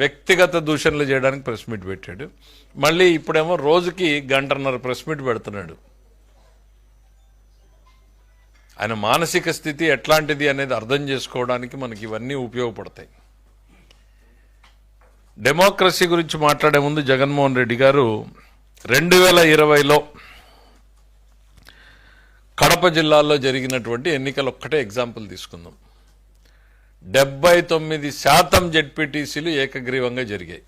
వ్యక్తిగత దూషణలు చేయడానికి ప్రెస్ మీట్ పెట్టాడు. మళ్ళీ ఇప్పుడేమో రోజుకి గంటన్నర ప్రెస్ మీట్ పెడుతున్నాడు. ఆయన మానసిక స్థితి ఎట్లాంటిది అనేది అర్థం చేసుకోవడానికి మనకి ఇవన్నీ ఉపయోగపడతాయి. డెమోక్రసీ గురించి మాట్లాడే ముందు జగన్మోహన్ రెడ్డి గారు రెండు వేల ఇరవైలో కడప జిల్లాలో జరిగినటువంటి ఎన్నికలు ఒక్కటే ఎగ్జాంపుల్ తీసుకుందాం. డెబ్బై తొమ్మిది శాతం జెడ్పీటీసీలు ఏకగ్రీవంగా జరిగాయి.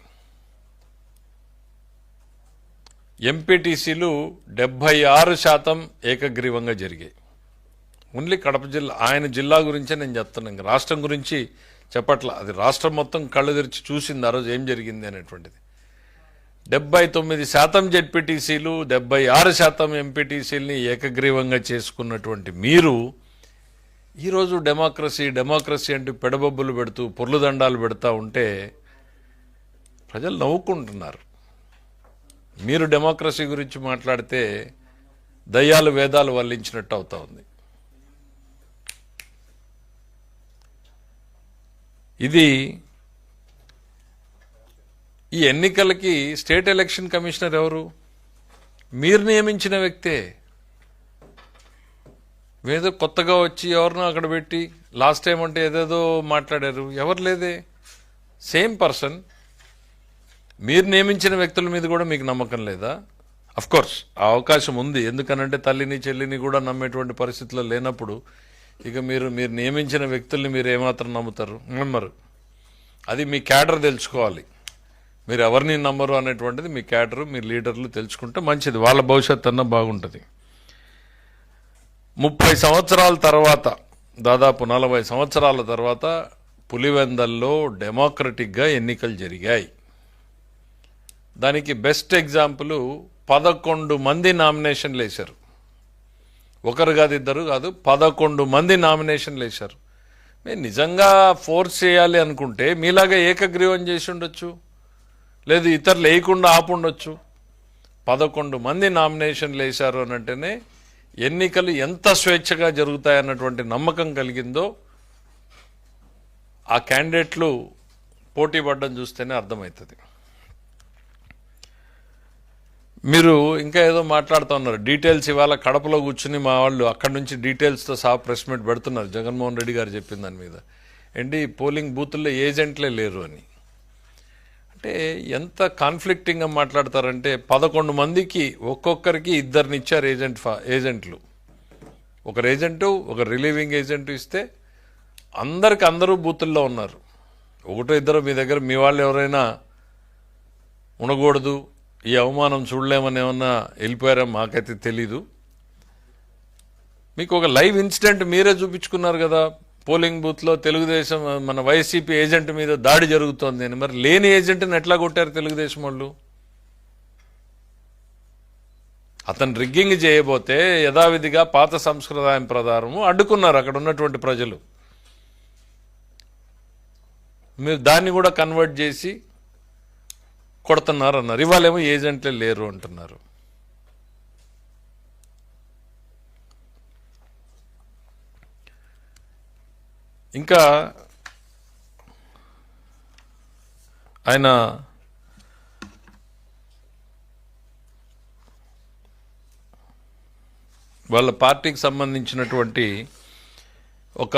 ఎంపీటీసీలు డెబ్బై ఆరు శాతం ఏకగ్రీవంగా జరిగాయి. ఓన్లీ కడప జిల్లా ఆయన జిల్లా గురించే నేను చెప్తున్నాను ఇంకా రాష్ట్రం గురించి చెప్పట్ల. అది రాష్ట్రం మొత్తం కళ్ళు తెరిచి చూసింది ఆ రోజు ఏం జరిగింది అనేటువంటిది. డెబ్బై తొమ్మిది శాతం జెడ్పీటీసీలు డెబ్బై ఆరు శాతం ఎంపీటీసీలని ఏకగ్రీవంగా చేసుకున్నటువంటి మీరు ఈరోజు డెమోక్రసీ డెమోక్రసీ అంటూ పెడబొబ్బులు పెడుతూ పొర్లుదండాలు పెడతా ఉంటే ప్రజలు నవ్వుకుంటున్నారు. మీరు డెమోక్రసీ గురించి మాట్లాడితే దయ్యాలు వేదాలు వల్లించినట్టు అవుతా ఉంది. ఇది ఈ ఎన్నికలకి స్టేట్ ఎలక్షన్ కమిషనర్ ఎవరు? మీరు నియమించిన వ్యక్తే. ఏదో కొత్తగా వచ్చి ఎవరినో అక్కడ పెట్టి లాస్ట్ టైం అంటే ఏదేదో మాట్లాడారు. ఎవరు లేదే? సేమ్ పర్సన్ మీరు నియమించిన వ్యక్తుల మీద కూడా మీకు నమ్మకం లేదా? అఫ్ కోర్స్ ఆ అవకాశం ఉంది. ఎందుకనంటే తల్లిని చెల్లిని కూడా నమ్మేటువంటి పరిస్థితుల్లో లేనప్పుడు ఇక మీరు మీరు నియమించిన వ్యక్తుల్ని మీరు ఏమాత్రం నమ్ముతారు? నమ్మరు. అది మీ క్యాడర్ తెలుసుకోవాలి. మీరు ఎవరిని నమ్మరు అనేటువంటిది మీ క్యాడరు మీ లీడర్లు తెలుసుకుంటే మంచిది. వాళ్ళ భవిష్యత్తు అన్న బాగుంటుంది. ముప్పై సంవత్సరాల తర్వాత దాదాపు నలభై సంవత్సరాల తర్వాత పులివెందల్లో డెమోక్రటిక్గా ఎన్నికలు జరిగాయి. దానికి బెస్ట్ ఎగ్జాంపుల్ పదకొండు మంది నామినేషన్లు వేశారు. ఒకరు కాదు ఇద్దరు కాదు పదకొండు మంది నామినేషన్లు వేశారు. మీరు నిజంగా ఫోర్స్ చేయాలి అనుకుంటే మీలాగా ఏకగ్రీవం చేసి ఉండొచ్చు. లేదు ఇతరులు వేయకుండా ఆపుండొచ్చు. పదకొండు మంది నామినేషన్లు వేశారు అని అంటేనే ఎన్నికలు ఎంత స్వేచ్ఛగా జరుగుతాయన్నటువంటి నమ్మకం కలిగిందో ఆ క్యాండిడేట్లు పోటీ పడ్డం చూస్తేనే అర్థమవుతుంది. మీరు ఇంకా ఏదో మాట్లాడుతూ ఉన్నారు. డీటెయిల్స్ ఇవాళ కడపలో కూర్చుని మా వాళ్ళు అక్కడి నుంచి డీటెయిల్స్తో సహా ప్రెస్ మీట్ పెడుతున్నారు. జగన్మోహన్ రెడ్డి గారు చెప్పిన దాని మీద. ఏంటి పోలింగ్ బూతుల్లో ఏజెంట్లే లేరు అని. అంటే ఎంత కాన్ఫ్లిక్టింగ్గా మాట్లాడతారంటే పదకొండు మందికి ఒక్కొక్కరికి ఇద్దరిని ఇచ్చారు ఏజెంట్ ఫా ఏజెంట్లు ఒకరు ఏజెంటు ఒక రిలీవింగ్ ఏజెంట్ ఇస్తే అందరికి అందరూ బూతుల్లో ఉన్నారు. ఒకటో ఇద్దరు మీ దగ్గర మీ వాళ్ళు ఎవరైనా ఉండకూడదు ఈ అవమానం చూడలేమని ఏమన్నా వెళ్ళిపోయారా మాకైతే తెలీదు. మీకు ఒక లైవ్ ఇన్సిడెంట్ మీరే చూపించుకున్నారు కదా పోలింగ్ బూత్లో తెలుగుదేశం మన వైసీపీ ఏజెంట్ మీద దాడి జరుగుతోంది అని. మరి లేని ఏజెంట్ని ఎట్లా కొట్టారు తెలుగుదేశం వాళ్ళు? అతను రిగ్గింగ్ చేయబోతే యథావిధిగా పాత సంస్కృతాయం ప్రకారము అడ్డుకున్నారు అక్కడ ఉన్నటువంటి ప్రజలు. మీరు దాన్ని కూడా కన్వర్ట్ చేసి కొడుతున్నారు అన్నారు. ఇవాళేమో ఏజెంట్లే లేరు అంటున్నారు. ఇంకా ఆయన వాళ్ళ పార్టీకి సంబంధించినటువంటి ఒక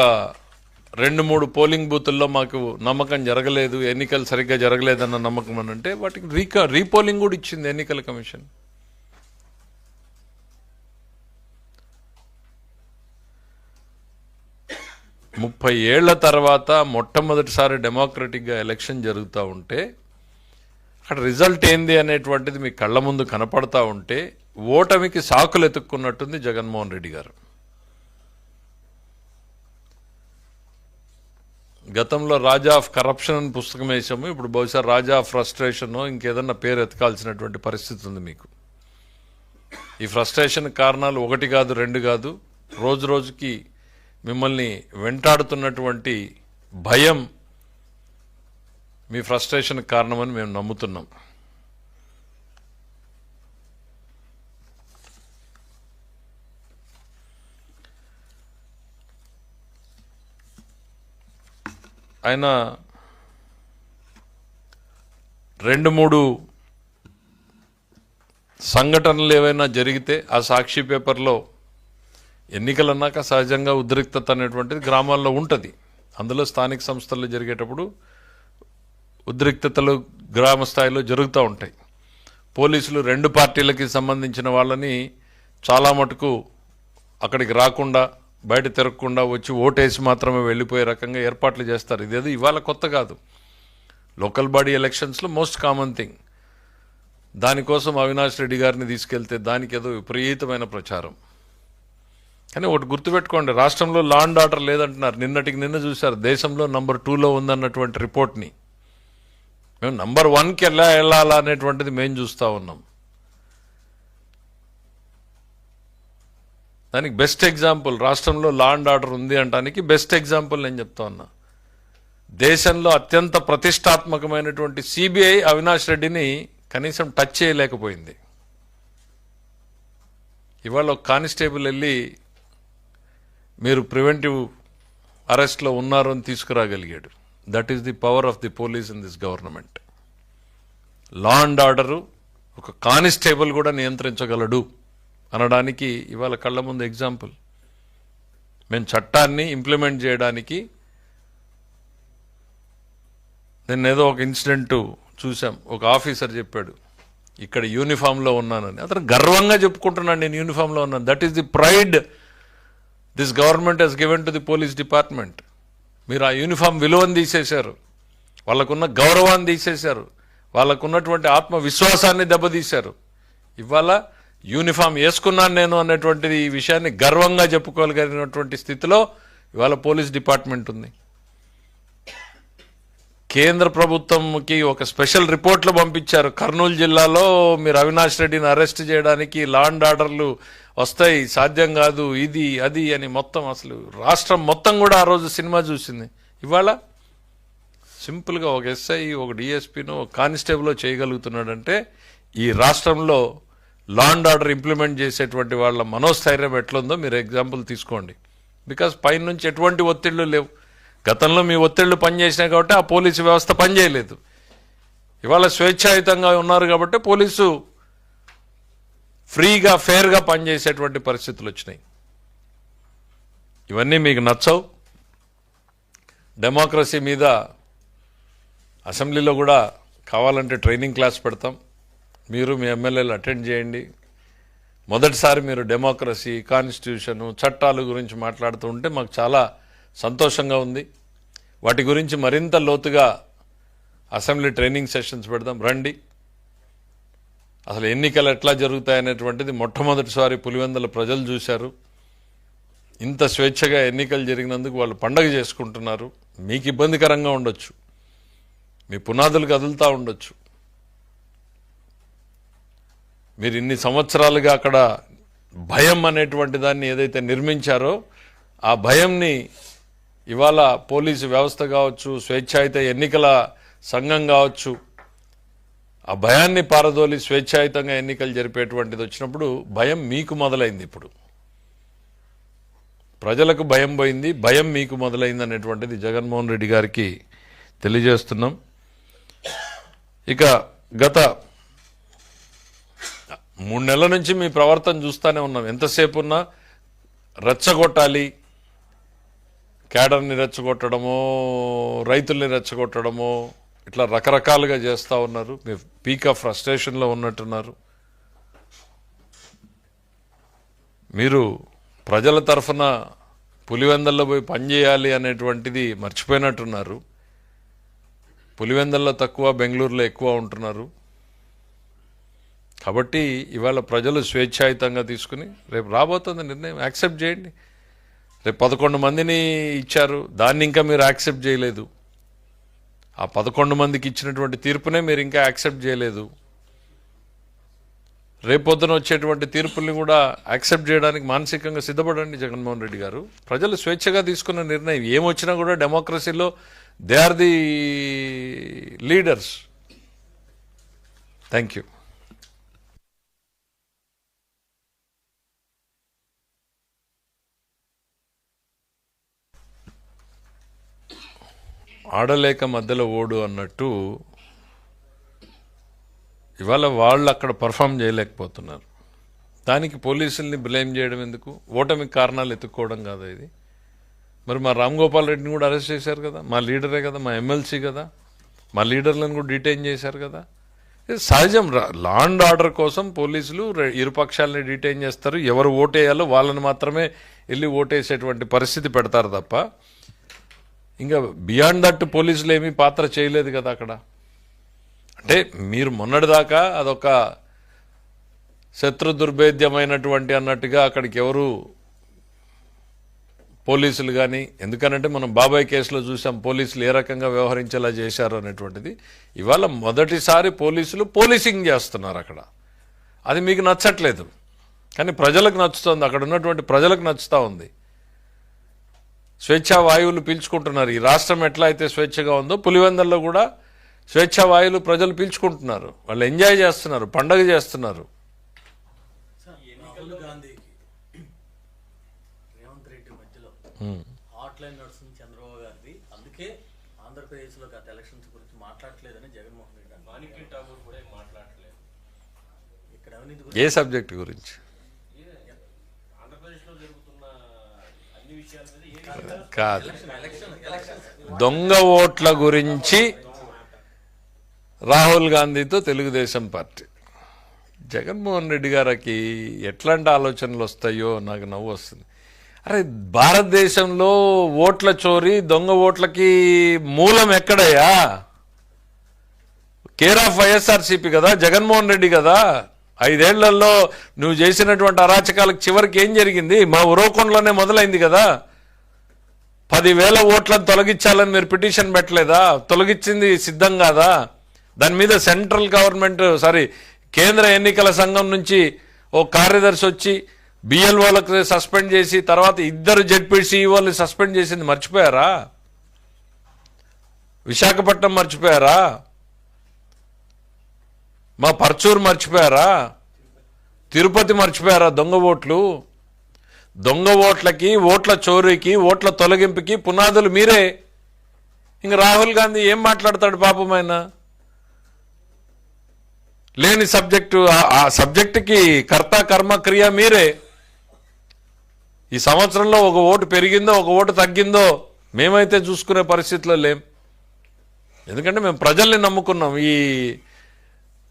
రెండు మూడు పోలింగ్ బూతుల్లో మాకు నమ్మకం జరగలేదు ఎన్నికలు సరిగ్గా జరగలేదన్న నమ్మకం అని అంటే వాటికి రీకా రీపోలింగ్ కూడా ఇచ్చింది ఎన్నికల కమిషన్. ముప్పై ఏళ్ళ తర్వాత మొట్టమొదటిసారి డెమోక్రటిక్గా ఎలక్షన్ జరుగుతూ ఉంటే అక్కడ రిజల్ట్ ఏంది అనేటువంటిది మీ కళ్ళ ముందు కనపడతా ఉంటే ఓటమికి సాకులు ఎత్తుక్కున్నట్టుంది జగన్మోహన్ రెడ్డి గారు. గతంలో రాజా ఆఫ్ కరప్షన్ అని పుస్తకం వేసాము. ఇప్పుడు బహుశా రాజా ఆఫ్ ఫ్రస్ట్రేషన్ ఇంకేదన్నా పేరు ఎతకాల్సినటువంటి పరిస్థితి ఉంది మీకు. ఈ ఫ్రస్ట్రేషన్ కారణాలు ఒకటి కాదు రెండు కాదు. రోజు రోజుకి మిమ్మల్ని వెంటాడుతున్నటువంటి భయం మీ ఫ్రస్ట్రేషన్ కారణమని మేము నమ్ముతున్నాం. ఆయన రెండు మూడు సంఘటనలు ఏవైనా జరిగితే ఆ సాక్షి పేపర్లో ఎన్నికలు అన్నాక సహజంగా ఉద్రిక్తత అనేటువంటిది గ్రామాల్లో ఉంటుంది. అందులో స్థానిక సంస్థల్లో జరిగేటప్పుడు ఉద్రిక్తతలు గ్రామ స్థాయిలో జరుగుతూ ఉంటాయి. పోలీసులు రెండు పార్టీలకి సంబంధించిన వాళ్ళని చాలా మటుకు అక్కడికి రాకుండా బయట తిరగకుండా వచ్చి ఓటేసి మాత్రమే వెళ్ళిపోయే రకంగా ఏర్పాట్లు చేస్తారు. ఇదేదో ఇవాళ కొత్త కాదు. లోకల్ బాడీ ఎలక్షన్స్లో మోస్ట్ కామన్ థింగ్. దానికోసం అవినాష్ రెడ్డి గారిని తీసుకెళ్తే దానికి ఏదో విపరీతమైన ప్రచారం. కానీ ఒకటి గుర్తుపెట్టుకోండి రాష్ట్రంలో లా అండ్ ఆర్డర్ లేదంటున్నారు. నిన్నటికి నిన్న చూశారు దేశంలో నంబర్ టూలో ఉందన్నటువంటి రిపోర్ట్ని. మేము నంబర్ వన్కి ఎలా వెళ్ళాలా అనేటువంటిది మేము చూస్తూ ఉన్నాం. దానికి బెస్ట్ ఎగ్జాంపుల్ రాష్ట్రంలో లా అండ్ ఆర్డర్ ఉంది అంటానికి బెస్ట్ ఎగ్జాంపుల్ నేను చెప్తా ఉన్నా. దేశంలో అత్యంత ప్రతిష్టాత్మకమైనటువంటి సిబిఐ అవినాష్ రెడ్డిని కనీసం టచ్ చేయలేకపోయింది. ఇవాళ ఒక కానిస్టేబుల్ వెళ్ళి మీరు ప్రివెంటివ్ అరెస్ట్లో ఉన్నారు అని తీసుకురాగలిగాడు. That is the power of the police in this government law and order ఒక కానిస్టేబుల్ కూడా నియంత్రించగలడు అనడానికి ఇవాళ కళ్ళ ముందు ఎగ్జాంపుల్ మేము చట్టాన్ని ఇంప్లిమెంట్ చేయడానికి నేను ఏదో ఒక ఇన్సిడెంట్ చూసాం ఒక ఆఫీసర్ చెప్పాడు ఇక్కడ యూనిఫామ్లో ఉన్నానని. అతను గర్వంగా చెప్పుకుంటున్నాను నేను యూనిఫామ్లో ఉన్నాను. That is the pride this government has given to the police department మీరు ఆ యూనిఫామ్ విలువను తీసేశారు. వాళ్ళకున్న గౌరవాన్ని తీసేశారు. వాళ్ళకున్నటువంటి ఆత్మవిశ్వాసాన్ని దెబ్బతీశారు. ఇవాళ యూనిఫామ్ వేసుకున్నాను నేను అనేటువంటిది ఈ విషయాన్ని గర్వంగా చెప్పుకోగలిగినటువంటి స్థితిలో ఇవాళ పోలీస్ డిపార్ట్మెంట్ ఉంది. కేంద్ర ప్రభుత్వంకి ఒక స్పెషల్ రిపోర్ట్లు పంపించారు. కర్నూలు జిల్లాలో మీరు అవినాష్ రెడ్డిని అరెస్ట్ చేయడానికి లా అండ్ ఆర్డర్లు వస్తాయి సాధ్యం కాదు ఇది అది అని మొత్తం అసలు రాష్ట్రం మొత్తం కూడా ఆ రోజు సినిమా చూసింది. ఇవాళ సింపుల్గా ఒక ఎస్ఐ ఒక డిఎస్పీను ఒక కానిస్టేబుల్లో చేయగలుగుతున్నాడంటే ఈ రాష్ట్రంలో లా అండ్ ఆర్డర్ ఇంప్లిమెంట్ చేసేటువంటి వాళ్ళ మనోస్థైర్యం ఎట్లుందో మీరు ఎగ్జాంపుల్ తీసుకోండి. బికాస్ పైనుంచి ఎటువంటి ఒత్తిళ్ళు లేవు. గతంలో మీ ఒత్తిళ్ళు పనిచేసినాయి కాబట్టి ఆ పోలీసు వ్యవస్థ పనిచేయలేదు. ఇవాళ స్వేచ్ఛాయుతంగా ఉన్నారు కాబట్టి పోలీసు ఫ్రీగా ఫేర్గా పనిచేసేటువంటి పరిస్థితులు వచ్చినాయి. ఇవన్నీ మీకు నచ్చవు. డెమోక్రసీ మీద అసెంబ్లీలో కూడా కావాలంటే ట్రైనింగ్ క్లాస్ పెడతాం. మీరు మీ ఎమ్మెల్యేలు అటెండ్ చేయండి. మొదటిసారి మీరు డెమోక్రసీ కాన్స్టిట్యూషను చట్టాల గురించి మాట్లాడుతూ ఉంటే మాకు చాలా సంతోషంగా ఉంది. వాటి గురించి మరింత లోతుగా అసెంబ్లీ ట్రైనింగ్ సెషన్స్ పెడదాం. రండి. అసలు ఎన్నికలు ఎట్లా జరుగుతాయనేటువంటిది మొట్టమొదటిసారి పులివెందుల ప్రజలు చూశారు. ఇంత స్వేచ్ఛగా ఎన్నికలు జరిగినందుకు వాళ్ళు పండగ చేసుకుంటున్నారు. మీకు ఇబ్బందికరంగా ఉండొచ్చు. మీ పునాదులు కదులుతూ ఉండొచ్చు. మీరు ఇన్ని సంవత్సరాలుగా అక్కడ భయం అనేటువంటి దాన్ని ఏదైతే నిర్మించారో ఆ భయంని ఇవాళ పోలీసు వ్యవస్థ కావచ్చు స్వేచ్ఛాయుత ఎన్నికల సంఘం కావచ్చు ఆ భయాన్ని పారదోలి స్వేచ్ఛాయుతంగా ఎన్నికలు జరిపేటువంటిది వచ్చినప్పుడు భయం మీకు మొదలైంది ఇప్పుడు. ప్రజలకు భయం పోయింది భయం మీకు మొదలైంది అనేటువంటిది జగన్మోహన్ రెడ్డి గారికి తెలియజేస్తున్నాం. ఇక గత మూడు నెలల నుంచి మీ ప్రవర్తన చూస్తూనే ఉన్నాం. ఎంతసేపు ఉన్నా రెచ్చగొట్టాలి. క్యాడర్ని రెచ్చగొట్టడమో రైతుల్ని రెచ్చగొట్టడమో ఇట్లా రకరకాలుగా చేస్తూ ఉన్నారు. మీ పీక్ ఆఫ్ ఫ్రస్ట్రేషన్లో ఉన్నట్టున్నారు. మీరు ప్రజల తరఫున పులివెందల్లో పోయి పనిచేయాలి అనేటువంటిది మర్చిపోయినట్టున్నారు. పులివెందల్లో తక్కువ బెంగళూరులో ఎక్కువ ఉంటున్నారు. కాబట్టి ఇవాళ ప్రజలు స్వేచ్ఛాయుతంగా తీసుకుని రేపు రాబోతుంది నిర్ణయం యాక్సెప్ట్ చేయండి. రేపు పదకొండు మందిని ఇచ్చారు. దాన్ని ఇంకా మీరు యాక్సెప్ట్ చేయలేదు. ఆ పదకొండు మందికి ఇచ్చినటువంటి తీర్పునే మీరు ఇంకా యాక్సెప్ట్ చేయలేదు. రేపొద్దున వచ్చేటువంటి తీర్పుల్ని కూడా యాక్సెప్ట్ చేయడానికి మానసికంగా సిద్ధపడండి జగన్మోహన్ రెడ్డి గారు. ప్రజలు స్వేచ్ఛగా తీసుకున్న నిర్ణయం ఏమొచ్చినా కూడా డెమోక్రసీలో they are the leaders. Thank you ఆడలేక మధ్యలో ఓడు అన్నట్టు ఇవాళ వాళ్ళు అక్కడ పర్ఫామ్ చేయలేకపోతున్నారు. దానికి పోలీసుల్ని బ్లేమ్ చేయడం ఎందుకు? ఓటమికి కారణాలు ఎత్తుక్కోవడం కాదా ఇది? మరి మా రామ్ గోపాల్ రెడ్డిని కూడా అరెస్ట్ చేశారు కదా? మా లీడరే కదా? మా ఎమ్మెల్సీ కదా? మా లీడర్లను కూడా డిటైన్ చేశారు కదా? ఇది సహజం. లా అండ్ ఆర్డర్ కోసం పోలీసులు ఇరుపక్షాలని ఇరు పక్షాలని డిటైన్ చేస్తారు. ఎవరు ఓటేయాలో వాళ్ళని మాత్రమే వెళ్ళి ఓటేసేటువంటి పరిస్థితి పెడతారు తప్ప ఇంకా బియాండ్ దట్ పోలీసులు ఏమీ పాత్ర చేయలేదు కదా అక్కడ. అంటే మీరు మొన్నటిదాకా అదొక శత్రు దుర్భేద్యమైనటువంటి అన్నట్టుగా అక్కడికి ఎవరు పోలీసులు కానీ ఎందుకనంటే మనం బాబాయ్ కేసులో చూసాం పోలీసులు ఏ రకంగా వ్యవహరించేలా చేశారు అనేటువంటిది. ఇవాళ మొదటిసారి పోలీసులు పోలీసింగ్ చేస్తున్నారు అక్కడ. అది మీకు నచ్చట్లేదు. కానీ ప్రజలకు నచ్చుతుంది. అక్కడ ఉన్నటువంటి ప్రజలకు నచ్చుతూ ఉంది. స్వేచ్ఛా వాయువులు పీల్చుకుంటున్నారు. ఈ రాష్ట్రం ఎట్లా అయితే స్వేచ్ఛగా ఉందో పులివెందల్లో కూడా స్వేచ్ఛా వాయువులు ప్రజలు పీల్చుకుంటున్నారు. వాళ్ళు ఎంజాయ్ చేస్తున్నారు పండగ చేస్తున్నారు. ఏం మాట్లాడట్లేదు. ఇక్కడ అవినీతి ఏ గురించి సబ్జెక్ట్ గురించి ఇదే ఆంధ్రప్రదేశ్లో జరుగుతున్న అన్ని విషయాల మీద ఏ కాదు. దొంగ ఓట్ల గురించి రాహుల్ గాంధీతో తెలుగుదేశం పార్టీ. జగన్మోహన్ రెడ్డి గారికి ఎట్లాంటి ఆలోచనలు వస్తాయో నాకు నవ్వు వస్తుంది. అరే భారతదేశంలో ఓట్ల చోరీ దొంగ ఓట్లకి మూలం ఎక్కడయ్యా? కేర్ ఆఫ్ వైఎస్ఆర్సీపీ కదా జగన్మోహన్ రెడ్డి కదా? ఐదేళ్ళలో నువ్వు చేసినటువంటి అరాచకాలకు చివరికి ఏం జరిగింది? మా ఉరవకొండలోనే మొదలైంది కదా. పదివేల ఓట్లను తొలగించాలని మీరు పిటిషన్ పెట్టలేదా? తొలగించింది సిద్ధం కాదా? దాని మీద సెంట్రల్ గవర్నమెంట్ సారీ కేంద్ర ఎన్నికల సంఘం నుంచి ఓ కార్యదర్శి వచ్చి బిఎల్ఓలకు సస్పెండ్ చేసి తర్వాత ఇద్దరు జడ్పీసీఈఓలు సస్పెండ్ చేసింది మర్చిపోయారా? విశాఖపట్నం మర్చిపోయారా? మా పర్చూరు మర్చిపోయారా? తిరుపతి మర్చిపోయారా దొంగ ఓట్లు? దొంగ ఓట్లకి ఓట్ల చోరీకి ఓట్ల తొలగింపుకి పునాదులు మీరే. ఇంక రాహుల్ గాంధీ ఏం మాట్లాడతాడు పాపం ఆయన? లేని సబ్జెక్టు ఆ- సబ్జెక్టుకి కర్త కర్మ క్రియ మీరే. ఈ సంవత్సరంలో ఒక ఓటు పెరిగిందో ఒక ఓటు తగ్గిందో మేమైతే చూసుకునే పరిస్థితిలో లేం. ఎందుకంటే మేము ప్రజల్ని నమ్ముకున్నాం. ఈ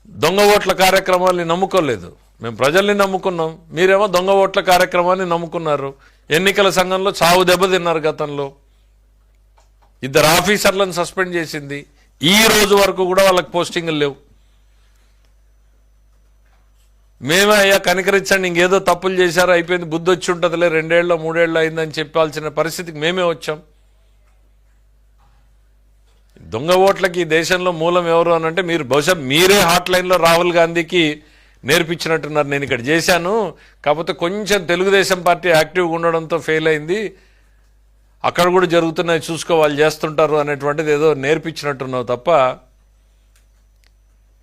దొంగ ఓట్ల కార్యక్రమాల్ని నమ్ముకోలేదు. మేము ప్రజల్ని నమ్ముకున్నాం. మీరేమో దొంగ ఓట్ల కార్యక్రమాన్ని నమ్ముకున్నారు. ఎన్నికల సంఘంలో చావు దెబ్బతిన్నారు గతంలో. ఇద్దరు ఆఫీసర్లను సస్పెండ్ చేసింది. ఈ రోజు వరకు కూడా వాళ్ళకి పోస్టింగ్లు లేవు. మేమే అయ్యా కనికరించండి ఇంకేదో తప్పులు చేశారు అయిపోయింది బుద్ధి వచ్చి ఉంటుందిలే రెండేళ్ళ మూడేళ్ళు అయిందని చెప్పాల్సిన పరిస్థితికి మేమే వచ్చాం. దొంగ ఓట్లకి ఈ దేశంలో మూలం ఎవరు అని అంటే మీరు బహుశా మీరే హాట్ లైన్లో రాహుల్ గాంధీకి నేర్పించినట్టున్నారు. నేను ఇక్కడ చేశాను. కాకపోతే కొంచెం తెలుగుదేశం పార్టీ యాక్టివ్గా ఉండడంతో ఫెయిల్ అయింది. అక్కడ కూడా జరుగుతున్నాయి. చూసుకో వాళ్ళు చేస్తుంటారు అనేటువంటిది ఏదో నేర్పించినట్టున్నావు తప్ప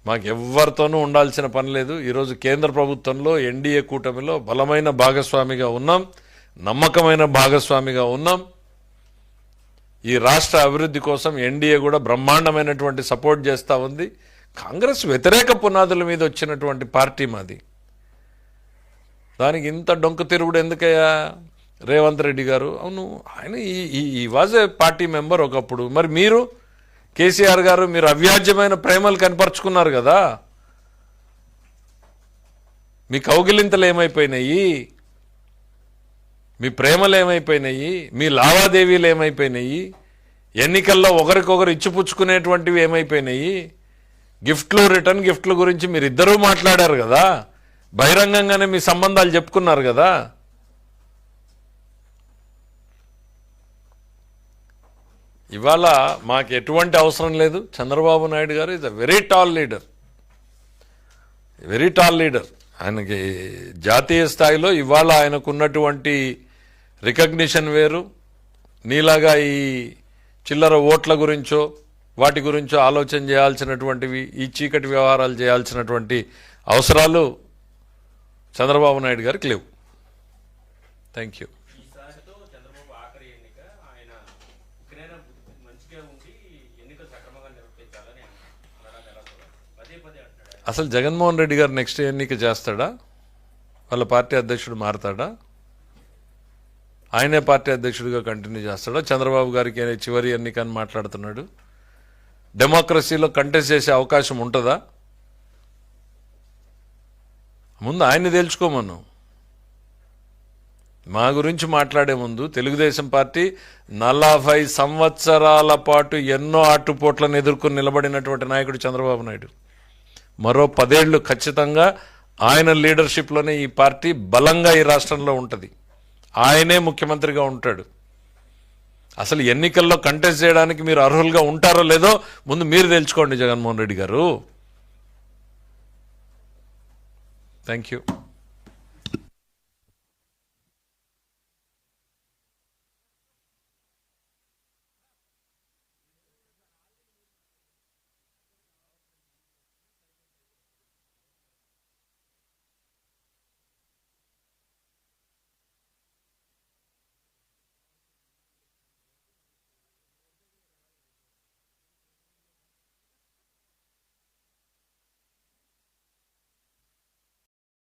మాకు ఎవరితోనూ ఉండాల్సిన పని లేదు. ఈరోజు కేంద్ర ప్రభుత్వంలో ఎన్డీఏ కూటమిలో బలమైన భాగస్వామిగా ఉన్నాం. నమ్మకమైన భాగస్వామిగా ఉన్నాం. ఈ రాష్ట్ర అభివృద్ధి కోసం ఎన్డీఏ కూడా బ్రహ్మాండమైనటువంటి సపోర్ట్ చేస్తూ ఉంది. కాంగ్రెస్ వ్యతిరేక పునాదుల మీద వచ్చినటువంటి పార్టీ మాది. దానికి ఇంత డొంక తిరుగుడు ఎందుకయ్యా? రేవంత్ రెడ్డి గారు. అవును ఆయన ఈ ఈ వాజ్ ఏ పార్టీ మెంబర్ ఒకప్పుడు. మరి మీరు కేసీఆర్ గారు మీరు అవ్యాజ్యమైన ప్రేమలు కనపరుచుకున్నారు కదా. మీ కౌగిలింతలు ఏమైపోయినాయి? మీ ప్రేమలు ఏమైపోయినాయి మీ లావాదేవీలు ఏమైపోయినాయి ఎన్నికల్లో ఒకరికొకరు ఇచ్చిపుచ్చుకునేటువంటివి ఏమైపోయినాయి గిఫ్ట్లు రిటర్న్ గిఫ్ట్ల గురించి మీరు ఇద్దరూ మాట్లాడారు కదా బహిరంగంగానే మీ సంబంధాలు చెప్పుకున్నారు కదా. ఇవాళ మాకు ఎటువంటి అవసరం లేదు Chandrababu Naidu garu is a very tall leader very tall leader ఆయనకి జాతీయ స్థాయిలో ఇవాళ ఆయనకున్నటువంటి రికగ్నిషన్ వేరు. నీలాగా ఈ చిల్లర ఓట్ల గురించో వాటి గురించో ఆలోచన చేయాల్సినటువంటివి ఈ చీకటి వ్యవహారాలు చేయాల్సినటువంటి అవసరాలు చంద్రబాబు నాయుడు గారికి లేవు. Thank you. అసలు జగన్మోహన్ రెడ్డి గారు నెక్స్ట్ ఎన్నిక చేస్తాడా? వాళ్ళ పార్టీ అధ్యక్షుడు మారతాడా? ఆయనే పార్టీ అధ్యక్షుడిగా కంటిన్యూ చేస్తాడా? చంద్రబాబు గారికి చివరి ఎన్నిక అని మాట్లాడుతున్నాడు. డెమోక్రసీలో కంటెస్ట్ చేసే అవకాశం ఉంటుందా? ముందు ఆయన్ని తేల్చుకోమను మా గురించి మాట్లాడే ముందు తెలుగుదేశం పార్టీ నలభై సంవత్సరాల పాటు ఎన్నో ఆటుపోట్లను ఎదుర్కొని నిలబడినటువంటి నాయకుడు చంద్రబాబు నాయుడు. మరో పదేళ్ళు ఖచ్చితంగా ఆయన లీడర్షిప్లోనే ఈ పార్టీ బలంగా ఈ రాష్ట్రంలో ఉంటుంది. ఆయనే ముఖ్యమంత్రిగా ఉంటాడు. అసలు ఎన్నికల్లో కంటెస్ట్ చేయడానికి మీరు అర్హులుగా ఉంటారో లేదో ముందు మీరు తెలుసుకోండి జగన్మోహన్ రెడ్డి గారు. Thank you